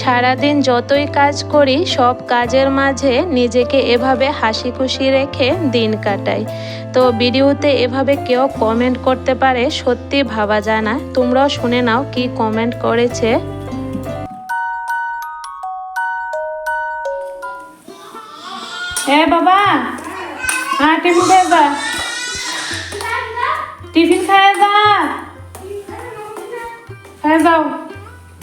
সারাদিন যতই কাজ করি, সব কাজের মাঝে নিজেকে এভাবে হাসি খুশি রেখে দিন কাটাই। তো ভিডিওতে এভাবে কেউ কমেন্ট করতে পারে, সত্যি ভাবা যায় না। তোমরাও শুনে নাও কি কমেন্ট করেছে। এ বাবা হ্যাঁ টিফিন খাই যা টিফিন খাই যা খাই যাও।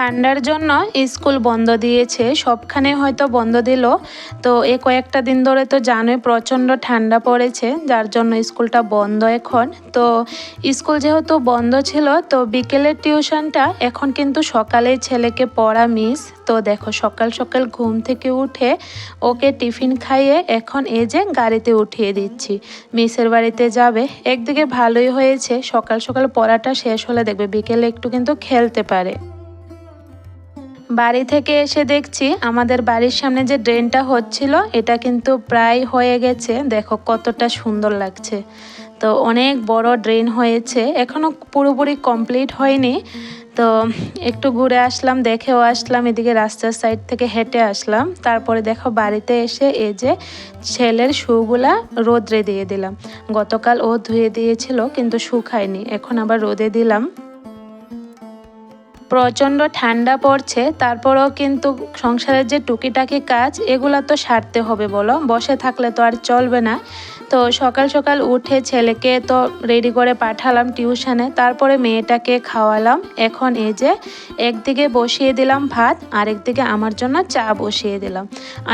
ঠান্ডার জন্য স্কুল বন্ধ দিয়েছে, সবখানে হয়তো বন্ধ দিল। তো এ কয়েকটা দিন ধরে তো জানোই প্রচণ্ড ঠান্ডা পড়েছে, যার জন্য স্কুলটা বন্ধ এখন। তো স্কুল যেহেতু বন্ধ ছিল, তো বিকেলের টিউশনটা এখন কিন্তু সকালে ছেলেকে পড়া মিস তো দেখো, সকাল সকাল ঘুম থেকে উঠে ওকে টিফিন খাইয়ে এখন এই যে গাড়িতে উঠিয়ে দিচ্ছি। মিসের বাড়িতে যাবে। একদিকে ভালোই হয়েছে, সকাল সকাল পড়াটা শেষ হলে দেখবে বিকেলে একটু কিন্তু খেলতে পারে। বাড়ি থেকে এসে দেখছি আমাদের বাড়ির সামনে যে ড্রেনটা হচ্ছিল, এটা কিন্তু প্রায় হয়ে গেছে। দেখো কতটা সুন্দর লাগছে। তো অনেক বড় ড্রেন হয়েছে। এখনও পুরোপুরি কমপ্লিট হয়নি। তো একটু ঘুরে আসলাম, দেখেও আসলাম, এদিকে রাস্তার সাইড থেকে হেঁটে আসলাম। তারপরে দেখো বাড়িতে এসে এই যে ছেলের শুগুলা রোদ্রে দিয়ে দিলাম। গতকাল ও ধুয়ে দিয়েছিল, কিন্তু শুকায়নি। এখন আবার রোদে দিলাম। প্রচণ্ড ঠান্ডা পড়ছে, তারপরেও কিন্তু সংসারের যে টুকিটাকি কাজ, এগুলো তো সারতে হবে বলো। বসে থাকলে তো আর চলবে না। তো সকাল সকাল উঠে ছেলেকে তো রেডি করে পাঠালাম টিউশনে, তারপরে মেয়েটাকে খাওয়ালাম। এখন এই যে একদিকে বসিয়ে দিলাম ভাত আর একদিকে আমার জন্য চা বসিয়ে দিলাম।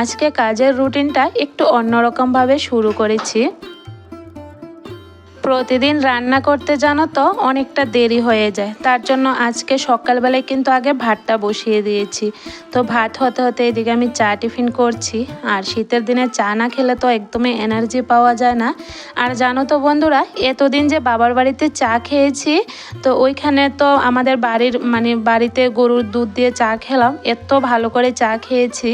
আজকে কাজের রুটিনটা একটু অন্যরকমভাবে শুরু করেছি। প্রতিদিন রান্না করতে জানো তো, অনেকটা দেরি হয়ে যায়। তার জন্য আজকে সকালবেলায় কিন্তু আগে ভাতটা বসিয়ে দিয়েছি। তো ভাত হতে হতে এদিকে আমি চা টিফিন করছি। আর শীতের দিনে চা না খেলে তো একদমই এনার্জি পাওয়া যায় না। আর জানো তো বন্ধুরা, এতদিন যে বাবার বাড়িতে চা খেয়েছি, তো ওইখানে তো আমাদের বাড়ির মানে বাড়িতে গরুর দুধ দিয়ে চা খেলাম, এত ভালো করে চা খেয়েছি।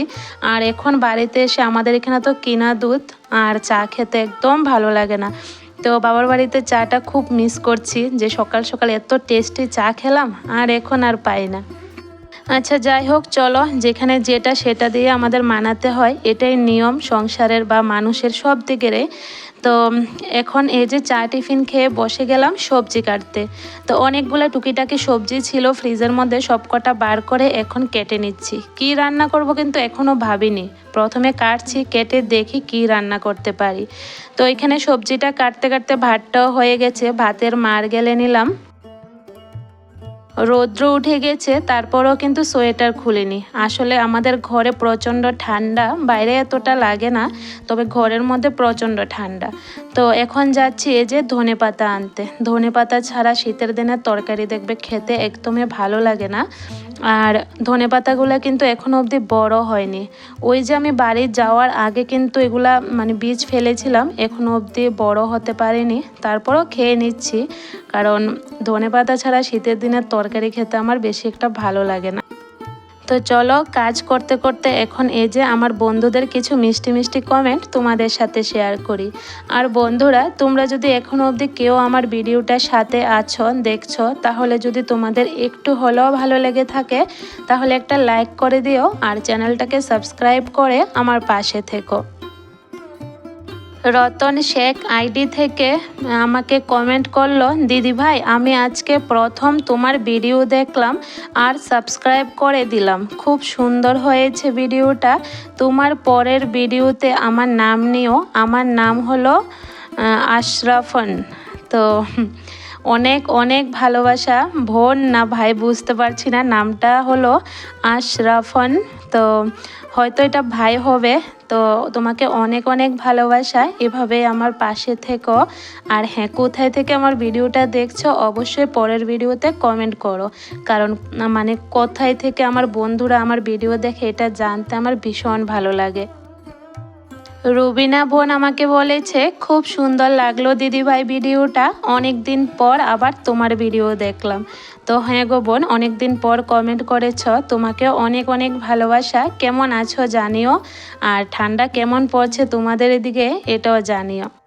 আর এখন বাড়িতে এসে আমাদের এখানে তো কিনা দুধ, আর চা খেতে একদম ভালো লাগে না। তো বাবার বাড়িতে চাটা খুব মিস করছি, যে সকাল সকাল এত টেস্টি চা খেলাম, আর এখন আর পাই না। আচ্ছা যাই হোক, চলো, যেখানে যেটা সেটা দিয়ে আমাদের মানাতে হয়, এটাই নিয়ম, সংসারের বা মানুষের সব দিকেরই। তো এখন এই যে চা টিফিন খেয়ে বসে গেলাম সবজি কাটতে। তো অনেকগুলো টুকিটাকি সবজি ছিল ফ্রিজের মধ্যে সবকটা বার করে এখন কেটে নিচ্ছি। কি রান্না করব কিন্তু এখনও ভাবিনি। প্রথমে কাটছি, কেটে দেখি কি রান্না করতে পারি। তো এখানে সবজিটা কাটতে কাটতে ভাতটাও হয়ে গেছে, ভাতের মার গেলে নিলাম। রৌদ্র উঠে গেছে, তারপরেও কিন্তু সোয়েটার খুলিনি। আসলে আমাদের ঘরে প্রচণ্ড ঠান্ডা, বাইরে এতটা লাগে না, তবে ঘরের মধ্যে প্রচণ্ড ঠান্ডা। তো এখন যাচ্ছি এই যে ধনে পাতা আনতে। ধনে পাতা ছাড়া শীতের দিনের তরকারি দেখবে খেতে একদমই ভালো লাগে না। আর ধনে পাতাগুলো কিন্তু এখনও অবধি বড় হয়নি। ওই যে আমি বাড়ি যাওয়ার আগে কিন্তু এগুলা মানে বীজ ফেলেছিলাম এখনও অবধি বড় হতে পারেনি। তারপরও খেয়ে নিচ্ছি। কারণ ধনে পাতা ছাড়া শীতের দিনের তরকারি খেতে আমার বেশি একটা ভালো লাগে না। তো চলো কাজ করতে করতে এখন এই যে আমার বন্ধুদের কিছু মিষ্টি মিষ্টি কমেন্ট তোমাদের সাথে শেয়ার করি। আর বন্ধুরা, তোমরা যদি এখনও অবধি কেউ আমার ভিডিওটার সাথে আছো, দেখছ, তাহলে যদি তোমাদের একটু হলেও ভালো লেগে থাকে, তাহলে একটা লাইক করে দিও আর চ্যানেলটাকে সাবস্ক্রাইব করে আমার পাশে থেকো। রতন শেখ আইডি থেকে আমাকে কমেন্ট করল, দিদি ভাই, আমি আজকে প্রথম তোমার ভিডিও দেখলাম আর সাবস্ক্রাইব করে দিলাম। খুব সুন্দর হয়েছে ভিডিওটা তোমার পরের ভিডিওতে আমার নাম নিও। আমার নাম হলো আশরাফন। তো অনেক অনেক ভালোবাসা। বোন না ভাই, বুঝতে পারছি না। নামটা হলো আশরাফন। তো হয়তো এটা ভাই হবে। তো তোমাকে অনেক অনেক ভালোবাসা। এভাবে আমার পাশে থেকো। আর হ্যাঁ কোথায় থেকে আমার ভিডিওটা দেখছ, অবশ্যই পরের ভিডিওতে কমেন্ট করো। কারণ মানে কোথায় থেকে আমার বন্ধুরা আমার ভিডিও দেখে এটা জানতে আমার ভীষণ ভালো লাগে। রুবিনা বোন আমাকে বলেছে, খুব সুন্দর লাগল দিদিভাই ভিডিওটা। অনেক দিন পর আবার তোমার ভিডিও দেখলাম। তো হ্যাঁ গো বোন অনেক দিন পর কমেন্ট করেছ। তোমাকে অনেক অনেক ভালোবাসা। কেমন আছো জানিও। আর ঠান্ডা কেমন পড়ছে তোমাদের এদিকে, এটাও জানিও।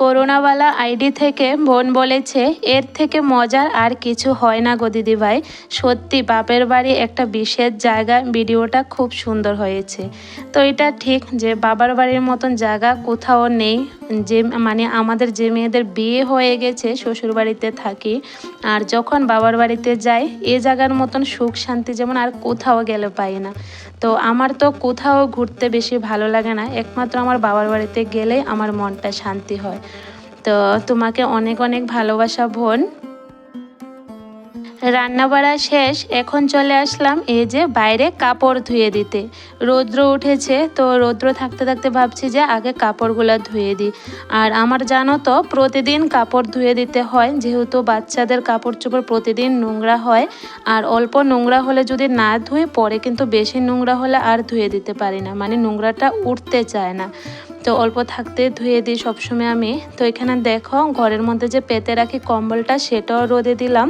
করোনাওয়ালা আইডি থেকে বোন বলেছে, এর থেকে মজার আর কিছু হয় না গো দিদিভাই সত্যি বাপের বাড়ি একটা বিশেষ জায়গা। ভিডিওটা খুব সুন্দর হয়েছে। তো এটা ঠিক যে বাবার বাড়ির মতন জায়গা কোথাও নেই। যে মানে আমাদের যে মেয়েদের বিয়ে হয়ে গেছে, শ্বশুর বাড়িতে থাকি। আর যখন বাবার বাড়িতে যাই, এ জায়গার মতন সুখ শান্তি যেমন আর কোথাও গেলে পাই না। তো আমার তো কোথাও ঘুরতে বেশি ভালো লাগে না। একমাত্র আমার বাবার বাড়িতে গেলে আমার মনটা শান্তি হয়। তো তোমাকে অনেক অনেক ভালোবাসা, বোন। রান্না বাড়া শেষ, এখন চলে আসলাম এই যে বাইরে কাপড় ধুয়ে দিতে। রৌদ্র উঠেছে, তো রৌদ্র থাকতে থাকতে ভাবছি যে আগে কাপড়গুলো ধুয়ে দিই। আর আমার জানো তো, প্রতিদিন কাপড় ধুয়ে দিতে হয়, যেহেতু বাচ্চাদের কাপড় চোপড় প্রতিদিন নোংরা হয়। আর অল্প নোংরা হলে যদি না ধুই, পরে কিন্তু বেশি নোংরা হলে আর ধুয়ে দিতে পারি না মানে নোংরাটা উঠতে চায় না। তো অল্প থাকতে ধুয়ে দিই সবসময় আমি। তো এখানে দেখো, ঘরের মধ্যে যে পেতে রাখি কম্বলটা, সেটাও রোদে দিলাম।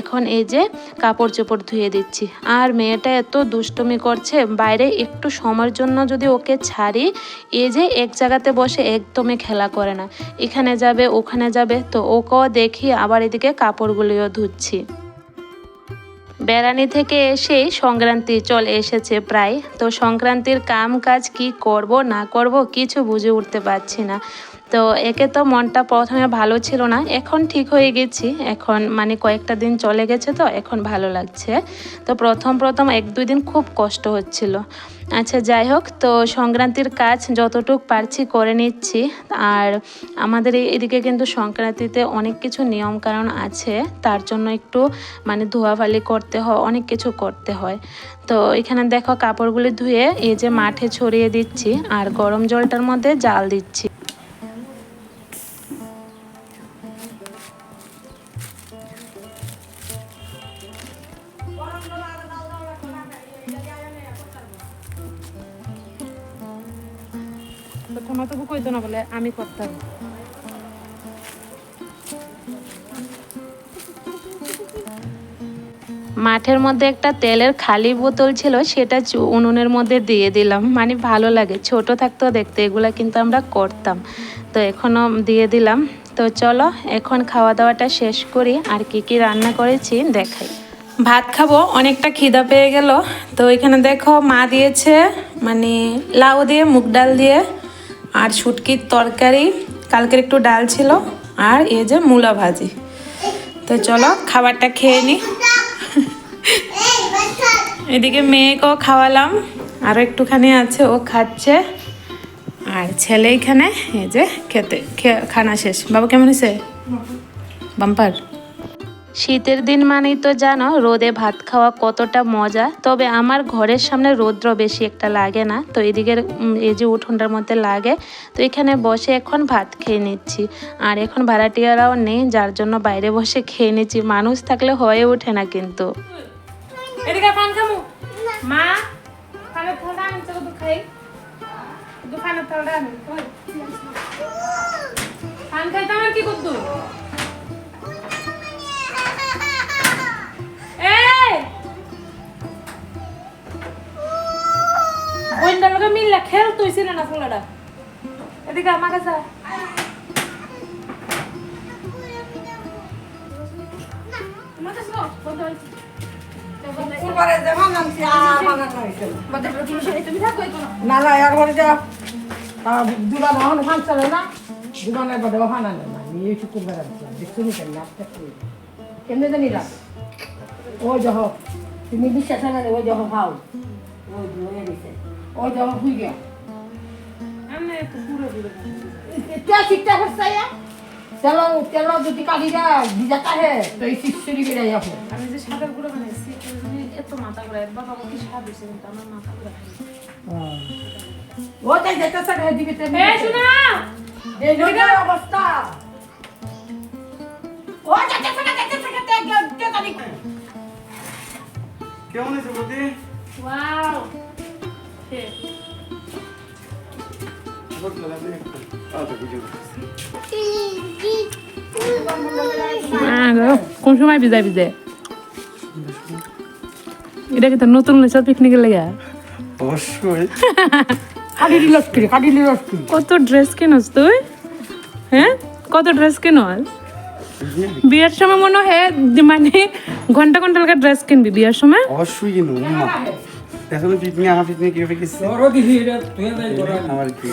এখন এই যে কাপড় চোপড় ধুয়ে দিচ্ছি। আর মেয়েটা এত দুষ্টুমি করছে, বাইরে একটু সময়ের জন্য যদি ওকে ছাড়ি এই যে এক জায়গাতে বসে একদমই খেলা করে না। এখানে যাবে, ওখানে যাবে, তো ওকেও দেখি, আবার এদিকে কাপড়গুলিও ধুচ্ছি। বেড়ানি থেকে এসে সংক্রান্তি চলে এসেছে প্রায়। তো সংক্রান্তির কাম কাজ কি করব, না করব, কিছু বুঝে উঠতে পারছি না। তো একে তো মনটা প্রথমে ভালো ছিল না, এখন ঠিক হয়ে গেছি। এখন মানে কয়েকটা দিন চলে গেছে তো, এখন ভালো লাগছে। তো প্রথম প্রথম এক দুই দিন খুব কষ্ট হচ্ছিল। আচ্ছা যাই হোক, তো সংক্রান্তির কাজ যতটুক পারছি করে নিচ্ছি। আর আমাদের এদিকে কিন্তু সংক্রান্তিতে অনেক কিছু নিয়ম কারণ আছে, তার জন্য একটু মানে ধোয়াফালি করতে হয়, অনেক কিছু করতে হয়। তো এখানে দেখো কাপড়গুলি ধুয়ে এই যে মাঠে ছড়িয়ে দিচ্ছি, আর গরম জলটার মধ্যে জাল দিচ্ছি। আমি করতাম। মাঠের মধ্যে একটা তেলের খালি বোতল ছিল, সেটা উনুনের মধ্যে দিয়ে দিলাম। মানে ভালো লাগে, ছোট থাকতেও দেখতে, এগুলা কিন্তু আমরা করতাম। তো এখনও দিয়ে দিলাম। তো চলো, এখন খাওয়া দাওয়াটা শেষ করি। আর কি কি রান্না করেছি, দেখাই। ভাত খাব, অনেকটা খিদা পেয়ে গেল। তো এখানে দেখো মা দিয়েছে মানে লাউ দিয়ে, মুগ ডাল দিয়ে আর শুটকির তরকারি কালকের একটু ডাল ছিল আর এই যে মূলা ভাজি। তো চলো খাবারটা খেয়ে নিই এদিকে মেয়েকেও খাওয়ালাম আরও একটুখানি আছে ও খাচ্ছে। আর ছেলে এখানে এই যে খেতে খানা শেষ। বাবা কেমন হয়েছে? বাম্পার? শীতের দিন মানেই তো জানো রোদে ভাত খাওয়া কতটা মজা। তবে আমার ঘরের সামনে রৌদ্র বেশি একটা লাগে না। তো এদিকের উম, এই যে উঠোনটার মধ্যে লাগে। তো এখানে বসে এখন ভাত খেয়ে নিচ্ছি। আর এখন ভাড়াটিয়ারাও নেই যার জন্য বাইরে বসে খেয়ে নিচ্ছি। মানুষ থাকলে হয়ে ওঠে না কিন্তু। এদিকে মা থালটা আনি পান কি করতো বইন্দার খেল তুই ছিল না ফুলাটা এদিকে আমার কাছে আনছি আর পরে যা বাহন ওখান চলে না। দুলানের পরে ওখান আনে না। নিয়ে শুক্রবার আনছিলাম। দেখছ কেন নাচটা কেমনে জানি রাখ ও যহ তুমি বিশ্বাস না রে, ও যহ খাও ওই ওই দাও হুই গিয়া আমনে তো পুরো পুরো কে শিক্ষা করছে ইয়া তেল তেল যদি কাটি যা ভিজা কাহে তো এই শিশুরি করে যাব। আমি যে সাদা গুঁড়ো বানাইছি এত মাথা ঘুরে বাবা কি সাদা দিছে কিন্তু আমার মাথা ঘুরে ও তাই যেতে সাথে দিকে এ শোনা! এই নোডার অবস্থা। ও যেতে সাথে যেতে সাথে কে কেমন আছে ওয়াও। কোন সময় বিদায় বিদায় এটা কি তোর নতুন লেসার পিকনিকের লেগে? অবশ্যই। কাটিলি লস্করি কাটিলি লস্করি কত ড্রেস কেনস তুই? হ্যাঁ? কত ড্রেস কেনস? বিয়ের সময় মনে হয় মানে ঘণ্টা ঘণ্টা লাগা ড্রেস কিনবি বিয়ের সময়? অবশ্যই কিনু দেখো পিকনিক আমার পিকনিক কীভাবে গেছে? আমার কি?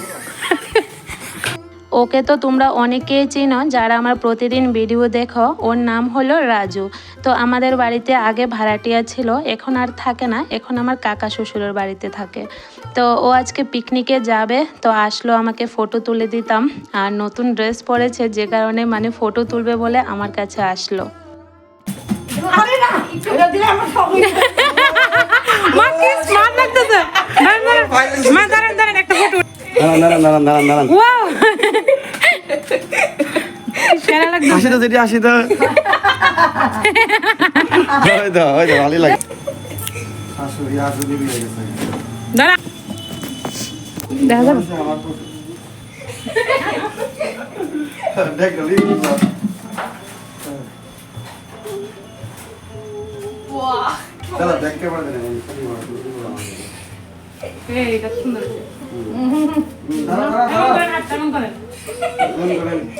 ওকে তো তোমরা অনেকেই চিনো যারা আমার প্রতিদিন ভিডিও দেখো। ওর নাম হলো রাজু। তো আমাদের বাড়িতে আগে ভাড়াটিয়া ছিল এখন আর থাকে না। এখন আমার কাকা শ্বশুরের বাড়িতে থাকে। তো ও আজকে পিকনিকে যাবে তো আসলো আমাকে ফটো তুলে দিতাম। আর নতুন ড্রেস পরেছে যে কারণে মানে ফটো তুলবে বলে আমার কাছে আসলো। আরে না এটা দিলে আমার সব মা কি স্মার্ট লাগতেছে দাঁড়ান, দাঁড়ান। মা দাঁড়ান দাঁড়ান একটা ফটো দাঁড়ান দাঁড়ান দাঁড়ান দাঁড়ান দাঁড়ান। আসি তো যেটি আসি তো। ওই তো ওই তো ভালোই লাগে। শাশুড়ি আসুদি বিয়ে গেছে দাঁড়া। দেখা যাবে। আমার দেখ গলি চলো দেখ কে বলে দেন এই এটা সুন্দর এমন করেন, এমন করেন।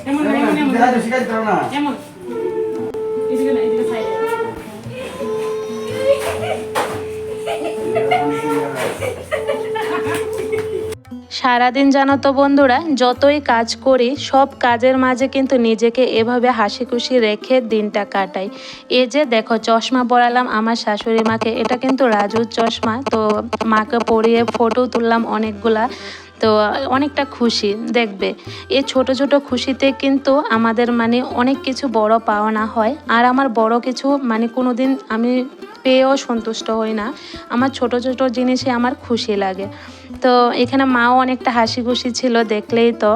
এমন এমন, শিখাইতে পারো না। এমন। সারাদিন জানো তো বন্ধুরা, যতই কাজ করি, সব কাজের মাঝে কিন্তু নিজেকে এভাবে হাসি খুশি রেখে দিনটা কাটাই। এ যে দেখো, চশমা পরালাম আমার শাশুড়ি মাকে, এটা কিন্তু রাজুর চশমা, তো মাকে পরিয়ে ফটো তুললাম অনেকগুলা, তো অনেকটা খুশি, দেখবে। এই ছোট ছোট খুশিতে কিন্তু আমাদের মানে অনেক কিছু বড় পাওনা হয়, আর আমার বড় কিছু মানে কোনোদিন আমি পেয়েও সন্তুষ্ট হই না। আমার ছোট ছোট জিনিসে আমার খুশি লাগে। তো এখানে মাও অনেকটা হাসি খুশি ছিল দেখলেই তো।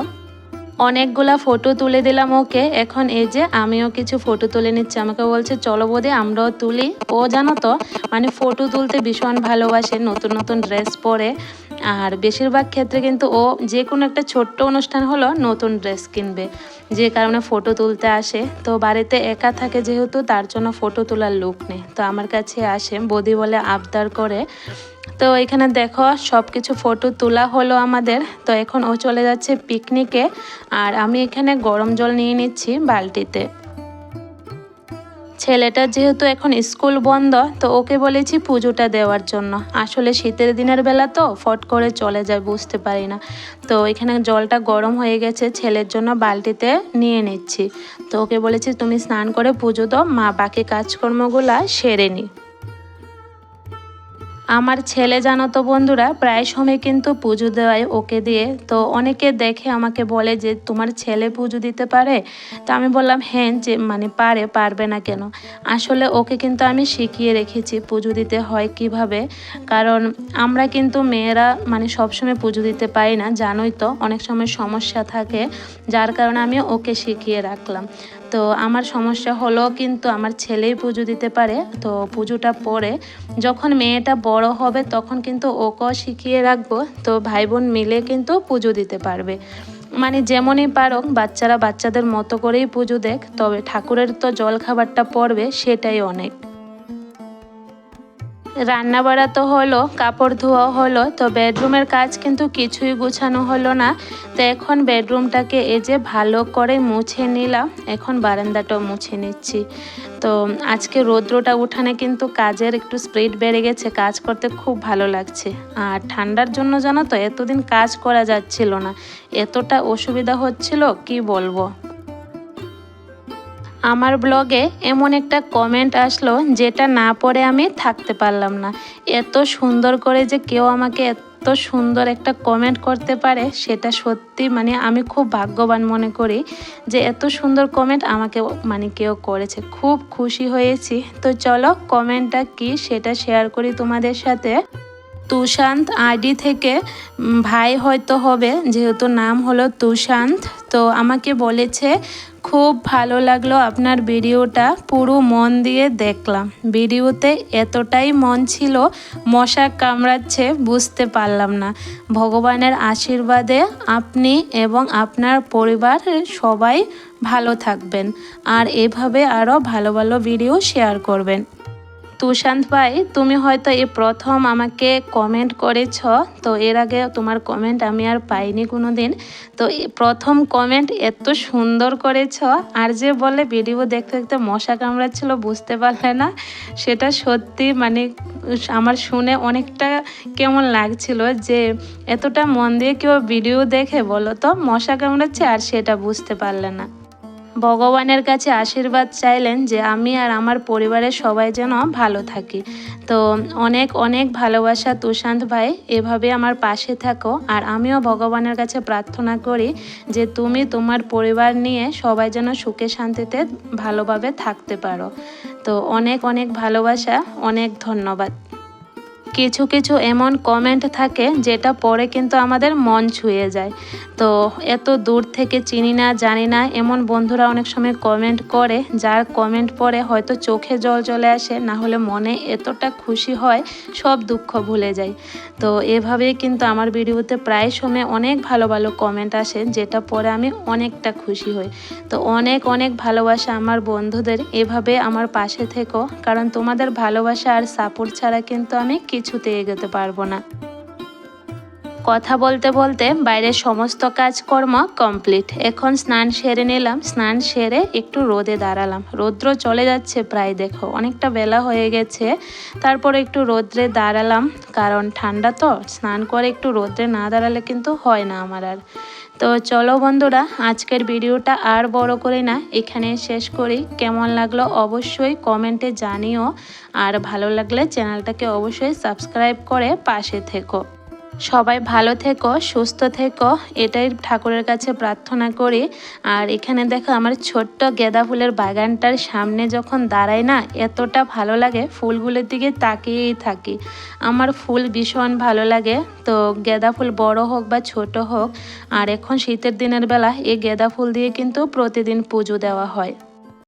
অনেকগুলা ফটো তুলে দিলাম ওকে। এখন এই যে আমিও কিছু ফটো তুলে নিচ্ছি। আমাকে বলছে, চলো বোধে আমরাও তুলি। ও জানো তো মানে ফটো তুলতে ভীষণ ভালোবাসে, নতুন নতুন ড্রেস পরে। আর বেশিরভাগ ক্ষেত্রে কিন্তু ও যে কোনো একটা ছোট্ট অনুষ্ঠান হলো নতুন ড্রেস কিনবে। যে কারণে ফটো তুলতে আসে। তো বাড়িতে একা থাকে যেহেতু, তার জন্য ফটো তোলার লোক নেই। তো আমার কাছে আসে, বদি বলে আবদার করে। তো এখানে দেখো সব কিছু ফটো তোলা হলো আমাদের। তো এখন ও চলে যাচ্ছে পিকনিকে আর আমি এখানে গরম জল নিয়ে নিচ্ছি বালতিতে। ছেলেটা যেহেতু এখন স্কুল বন্ধ, তো ওকে বলেছি পুজোটা দেওয়ার জন্য। আসলে শীতের দিনের বেলা তো ফট করে চলে যায়, বুঝতে পারি না। তো এখানে জলটা গরম হয়ে গেছে, ছেলের জন্য বালতিতে নিয়ে নিচ্ছি। তো ওকে বলেছি, তুমি স্নান করে পুজো দাও, মা বাকি কাজকর্মগুলা সেরে নি। আমার ছেলে জানো তো বন্ধুরা, প্রায় সময় কিন্তু পুজো দেওয়ায় ওকে দিয়ে, তো অনেকে দেখে আমাকে বলে যে, তোমার ছেলে পুজো দিতে পারে? তো আমি বললাম হ্যাঁ যে মানে পারে, পারবে না কেন? আসলে ওকে কিন্তু আমি শিখিয়ে রেখেছি পুজো দিতে হয় কীভাবে, কারণ আমরা কিন্তু মেয়েরা মানে সবসময় পুজো দিতে পারি না, জানোই তো, অনেক সময় সমস্যা থাকে, যার কারণে আমি ওকে শিখিয়ে রাখলাম। তো আমার সমস্যা হলো কিন্তু আমার ছেলেই পুজো দিতে পারে। তো পুজোটা পরে যখন মেয়েটা বড় হবে তখন কিন্তু ওকেও শিখিয়ে রাখব। তো ভাই বোন মিলে কিন্তু পুজো দিতে পারবে। মানে যেমনই পারো বাচ্চারা বাচ্চাদের মতো করেই পুজো দেখ। তবে ঠাকুরের তো জল খাবারটা পড়বে, সেটাই অনেক। রান্না বাড়া তো হলো, কাপড় ধোয়া হলো, তো বেডরুমের কাজ কিন্তু কিছুই গুছানো হলো না। তো এখন বেডরুমটাকে এই যে ভালো করে মুছে নিলাম, এখন বারান্দাটাও মুছে নিচ্ছি। তো আজকে রৌদ্রটা উঠানে কিন্তু কাজের একটু স্পিড বেড়ে গেছে, কাজ করতে খুব ভালো লাগছে। আর ঠান্ডার জন্য জানো তো, এতদিন কাজ করা যাচ্ছিল না। এতটা অসুবিধা হচ্ছিল, কি বলব? আমার ব্লগে এমন একটা কমেন্ট আসলো যেটা না পড়ে আমি থাকতে পারলাম না। এত সুন্দর করে যে কেউ আমাকে এত সুন্দর একটা কমেন্ট করতে পারে, সেটা সত্যি মানে আমি খুব ভাগ্যবান মনে করি যে এত সুন্দর কমেন্ট আমাকে মানে কেউ করেছে। খুব খুশি হয়েছি। তো চলো কমেন্টটা কি সেটা শেয়ার করি তোমাদের সাথে। তুষান্ত আইডি থেকে ভাই হয়তো হবে, যেহেতু নাম হলো তুষান্ত। তো আমাকে বলেছে, খুব ভালো লাগল আপনার ভিডিওটা, পুরো মন দিয়ে দেখলাম। ভিডিওতে এতটাই মন ছিল, মশা কামড়াচ্ছে, বুঝতে পারলাম না। ভগবানের আশীর্বাদে আপনি এবং আপনার পরিবার সবাই ভালো থাকবেন। আর এভাবে আরও ভালো ভালো ভিডিও শেয়ার করবেন। তুষান্ত ভাই, তুমি হয়তো এই প্রথম আমাকে কমেন্ট করেছ। তো এর আগে তোমার কমেন্ট আমি আর পাইনি কোনো দিন তো প্রথম কমেন্ট এত সুন্দর করেছ। আর যে বলে ভিডিও দেখতে দেখতে মশা কামড়াচ্ছিল, বুঝতে পারলে না। সেটা সত্যি মানে আমার শুনে অনেকটা কেমন লাগছিল যে এতটা মন দিয়ে কেউ ভিডিও দেখে বলো তো, মশা কামড়াচ্ছে আর সেটা বুঝতে পারলে না। ভগবানের কাছে আশীর্বাদ চাইলেন যে আমি আর আমার পরিবারের সবাই যেন ভালো থাকি। তো অনেক অনেক ভালোবাসা তুষান্ত ভাই, এভাবে আমার পাশে থাকো। আর আমিও ভগবানের কাছে প্রার্থনা করি যে তুমি তোমার পরিবার নিয়ে সবাই যেন সুখে শান্তিতে ভালোভাবে থাকতে পারো। তো অনেক অনেক ভালোবাসা, অনেক ধন্যবাদ। কিছু কিছু এমন কমেন্ট থাকে যেটা পরে কিন্তু আমাদের মন ছুঁয়ে যায়। তো এত দূর থেকে চিনি না, জানি না, এমন বন্ধুরা অনেক সময় কমেন্ট করে, যার কমেন্ট পরে হয়তো চোখে জল চলে আসে, না হলে মনে এতটা খুশি হয়, সব দুঃখ ভুলে যায়। তো এভাবেই কিন্তু আমার ভিডিওতে প্রায় সময় অনেক ভালো ভালো কমেন্ট আসে, যেটা পরে আমি অনেকটা খুশি হই। তো অনেক অনেক ভালোবাসা আমার বন্ধুদের, এভাবে আমার পাশে থেকো, কারণ তোমাদের ভালোবাসা আর সাপোর্ট ছাড়া কিন্তু আমি কিছুতে এগোতে পারব না। কথা বলতে বলতে বাইরের সমস্ত কাজকর্ম কমপ্লিট এখন স্নান সেরে নিলাম, স্নান সেরে একটু রোদে দাঁড়ালাম। রৌদ্র চলে যাচ্ছে প্রায়, দেখো, অনেকটা বেলা হয়ে গেছে। তারপর একটু রোদ্রে দাঁড়ালাম, কারণ ঠান্ডা তো, স্নান করে একটু রোদ্রে না দাঁড়ালে কিন্তু হয় না আমার আর। তো চলো বন্ধুরা, আজকের ভিডিওটা আর বড় করে না, এখানে শেষ করি। কেমন লাগল অবশ্যই কমেন্টে জানিও। আর ভালো লাগলে চ্যানেলটাকে অবশ্যই সাবস্ক্রাইব করে পাশে থেকো। সবাই ভালো থেকো, সুস্থ থেকো, এটাই ঠাকুরের কাছে প্রার্থনা করি। আর এখানে দেখো আমার ছোট্ট গেঁদা ফুলের বাগানটার সামনে যখন দাঁড়াই না, এতটা ভালো লাগে, ফুলগুলোর দিকে তাকিয়েই থাকি। আমার ফুল ভীষণ ভালো লাগে। তো গেঁদা ফুল বড় হোক বা ছোট হোক, আর এখন শীতের দিনের বেলা এই গেঁদা ফুল দিয়ে কিন্তু প্রতিদিন পুজো দেওয়া হয়।